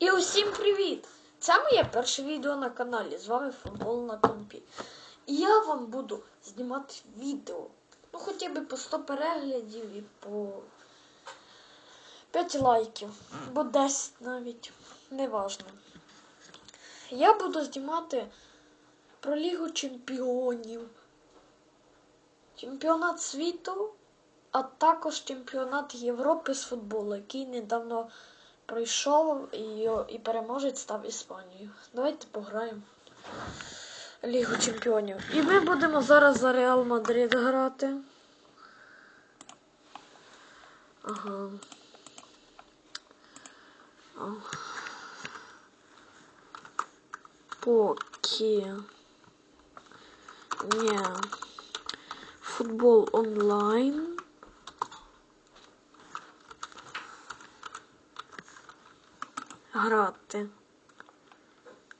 І усім привіт! Це моє перше відео на каналі. З вами футбол на компі. І я вам буду знімати відео. Ну, хоча б по 100 переглядів і по 5 лайків. Бо 10 навіть. Неважно. Я буду знімати про Лігу Чемпіонів, Чемпіонат світу, а також чемпіонат Європи з футболу, який недавно пройшов і, і переможець став Іспанією. Давайте пограємо. Лігу Чемпіонів. І ми будемо зараз за Реал Мадрид грати. Ага. Поки. Ні. Футбол онлайн. Грати.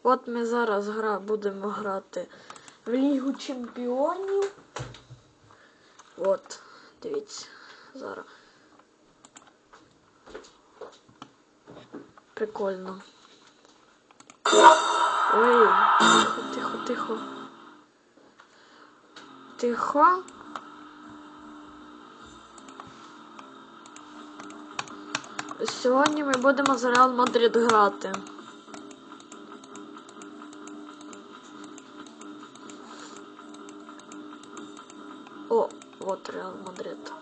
От ми зараз гра будемо грати в Лігу Чемпіонів. От, дивіться, зараз. Прикольно. Ой, тихо, тихо, тихо. Сьогодні ми будемо за Реал Мадрид грати. О, вот Реал Мадрид.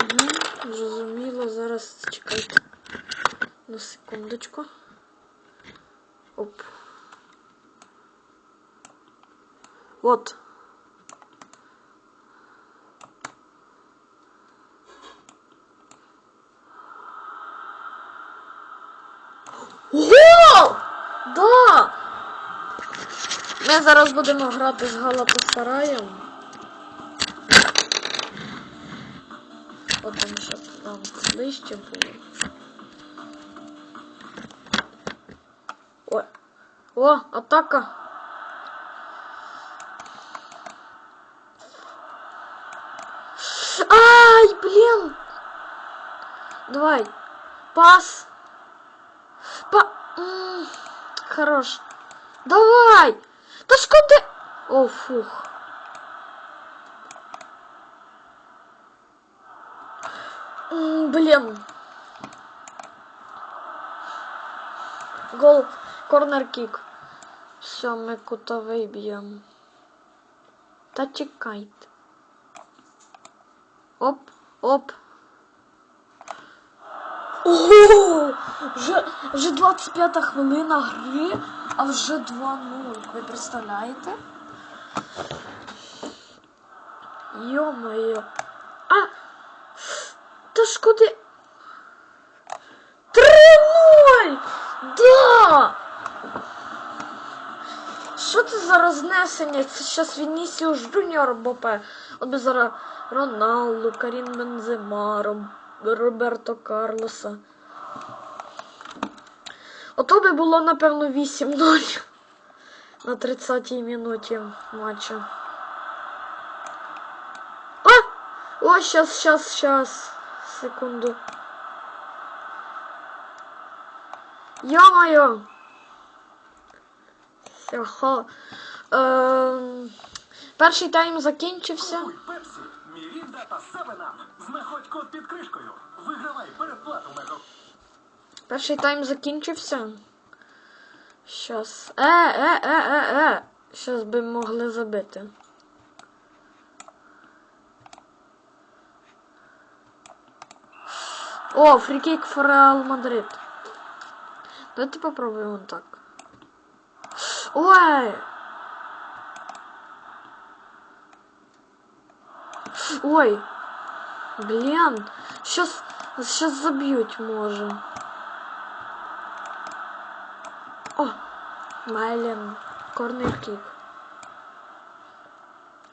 Угу, зрозуміло, зараз чекайте. На секундочку. Оп. Вот. Гол! Да! Ми зараз будемо грати з Галатасараєм. Потім щоб вам ближче було. Ой. О, атака. Ай, блин! Давай. Пас. Па... Хорош. Давай! Да что ты... О, фух. Блин. Гол. Корнер-кік. Все, ми кутовий б'ємо. Та чекайте. Оп, оп. Ого! Вже, вже 25 хвилина гри, а вже 2-0. Ви представляєте? Йо-моє. А! Та ж куди? 3-0! Да! Що це за рознесення? Це зараз Вінісіус Джуніор Бопе. От би Роналду, Карін Бензема, Роберто Карлоса. Ото би було, напевно, 8-0 на 30-й минуті матча. А! О, щас, щас, щас. Секунду. Йо-моє! Ага. Ем, перший тайм закінчився. Пепсі, Мірінда та Севена. Знаходь код під кришкою. Вигравай передплату мега. Перший тайм закінчився. Щас. Е, е, е, е, е. Щас би могли забити. О, фрікік в Реал Мадрид. Давайте попробуємо так. Ой! Ой! Блін! Щас, щас заб'ють може. О! Майлен. Корнер кік.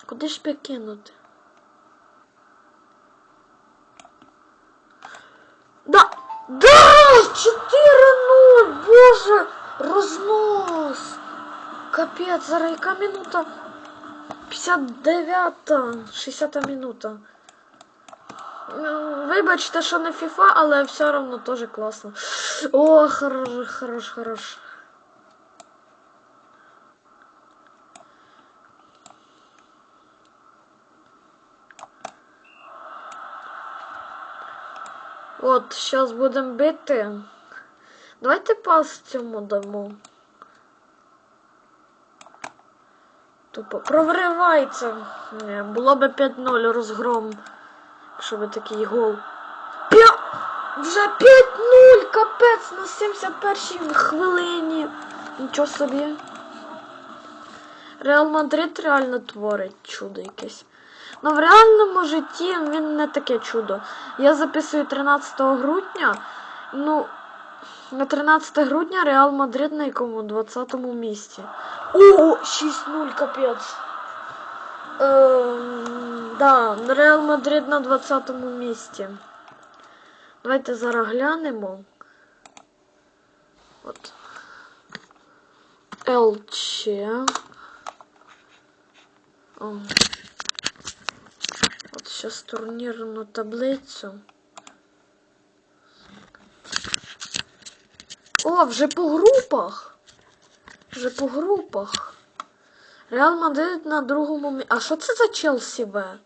Куди ж би кинути? Да! Да! 4-0! Боже! Рознос! Капець, зараз яка минута? 59-та, 60-та минута. Ну, Вибачте, що не FIFA, але все одно теж класно. О, хорош, хорош, хорош. От, зараз будемо бити. Давайте пас цьому дамо. Тупо провривається. Не, було би 5-0 розгром. Якщо би такий гол. П'я... Вже 5-0! Капець на 71-й хвилині. Нічого собі. Реал Мадрид реально творить чудо якесь. Ну в реальному житті він не таке чудо. Я записую 13 грудня. Ну, на 13 грудня Реал Мадрид на якому 20-му місці. О, 6-0, капець. Ем, да, Реал Мадрид на 20-му місці. Давайте зараз глянемо. От. ЛЧ. О. От зараз турнірну таблицю. О, вже по групах. Вже по групах. Реал Мадрид на другому мі... А що це за Челсі Б?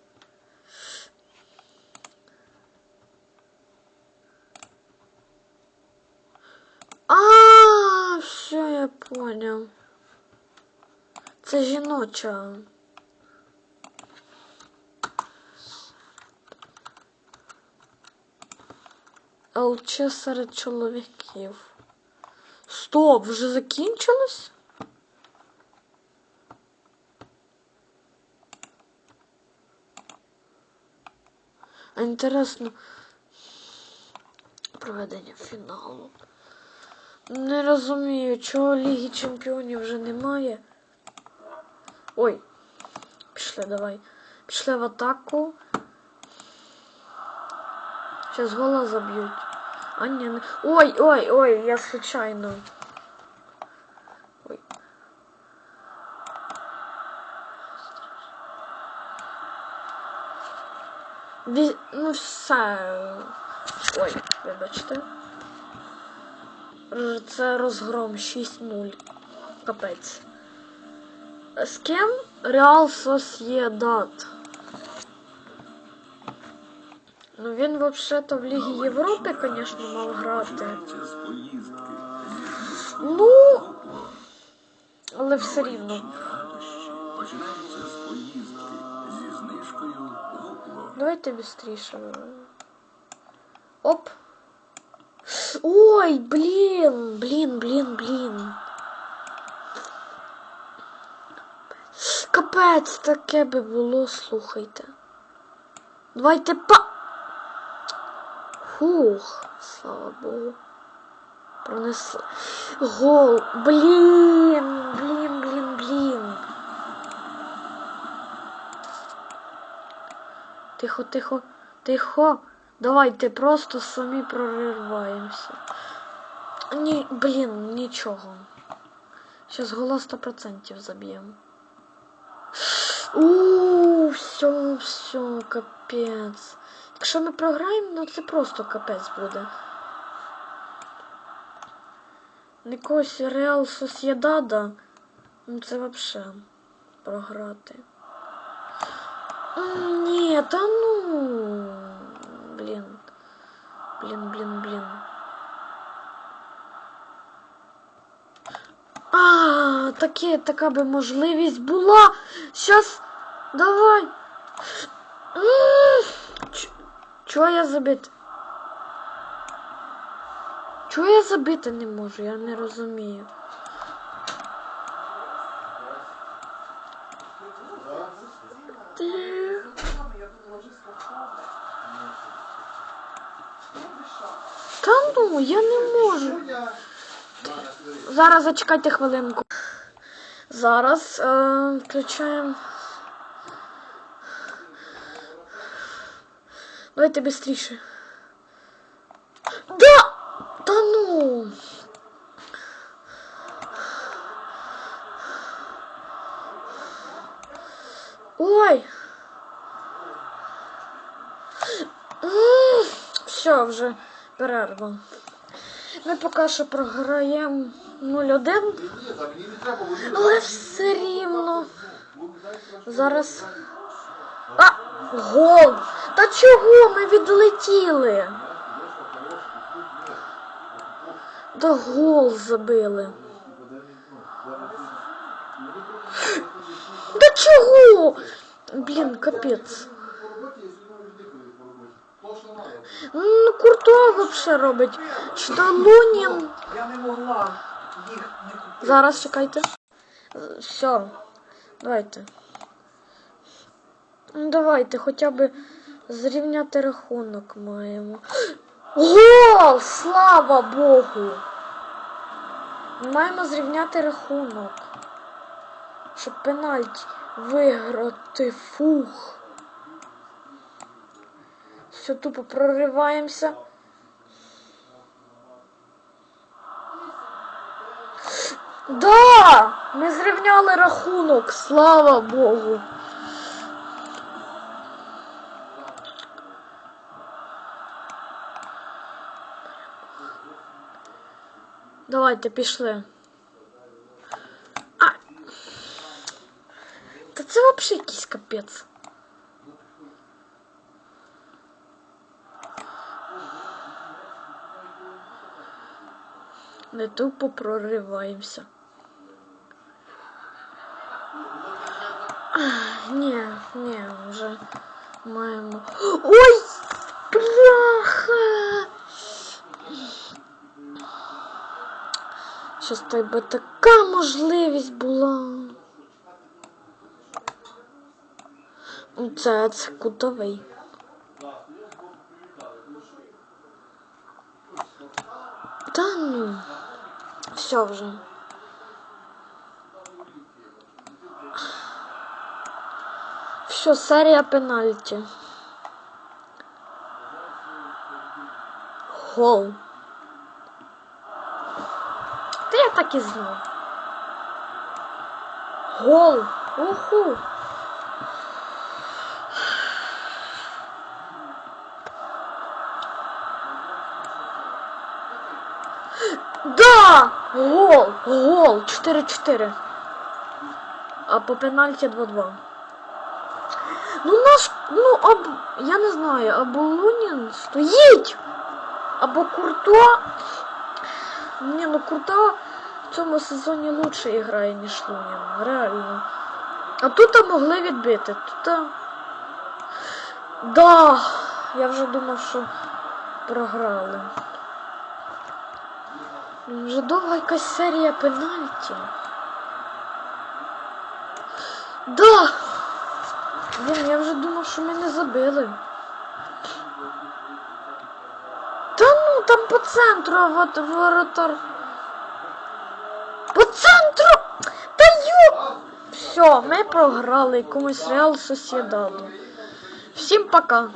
А, все, я понял. Це жіноча. ЛЧ серед чоловіків. Стоп, вже закінчилось? А інтересно проведення фіналу. Не розумію, чого Ліги Чемпіонів вже немає. Ой, пішли, давай. Пішли в атаку. Зараз гола заб'ють. А ні, не... Ой, ой, ой, я случайно. Ві... Ну все. Ой, вибачте. Це розгром 6-0. Капець. З ким? Реал Сосєдат. Ну він взагалі-то в Лігі Європи, звісно, мав грати. Ну, але все рівно. Давайте швидше. Оп. Ой, блін, блін, блін, блін. Капець, таке би було, слухайте. Давайте па. Фух, слава Богу. Пронесли. Гол. Блін, блін, блін. Тихо, тихо, тихо. Давайте просто самі прориваємося. Ні, блін, нічого. Зараз гола 100% заб'ємо. У, все, все, капець. Якщо ми програємо, ну це просто капець буде. Якогось Реал Сосєдада. Ну це вообще програти. М, Ні, та ну. Блін. Блін, блін, блін. А, таке, така би можливість була. Щас. Давай. Ч- Чого я забити? Чого я забити не можу? Я не розумію. зараз зачекайте хвилинку. Зараз е, включаємо. Давайте швидше. Да! Та ну! Ой! Все, вже перерва. Ми поки що програємо. 0-1, але все рівно. Зараз. А! Гол! Та чого ми відлетіли? Та гол забили. Да чого? Блін, капець. Ну, Куртуа вообще робить. Шталунін. Я не могла Зараз чекайте. Все. Давайте. Ну, Давайте хоча б зрівняти рахунок маємо. Гол! Слава Богу! Маємо зрівняти рахунок. Щоб пенальті виграти. Фух. Все, тупо прориваємося. Да! Ми зрівняли рахунок, слава Богу. Давайте пішли. А! Та це взагалі якийсь капець. Не тупо прориваємося. Ні, ні, вже маємо. Ой! Бляха! Щось так би така можливість була. Це, це кутовий. Та ну, все вже. Все, серія пенальті. Гол. Та я так і знав. Гол. Уху. Да! Гол! Гол! 4-4. А по пенальті 2-2. Ну наш, ну або, я не знаю, або Лунін стоїть, або Куртуа. Ні, ну Куртуа в цьому сезоні лучше грає, ніж Лунін, реально. А тут могли відбити. Тут. Да, я вже думав, що програли. Вже довга якась серія пенальті. Да! Блін, я вже думав, що мене забили. Та ну там по центру, вот воротар. По центру! Та ю! Все, ми програли комусь Реал Сосєдаду. Всім пока!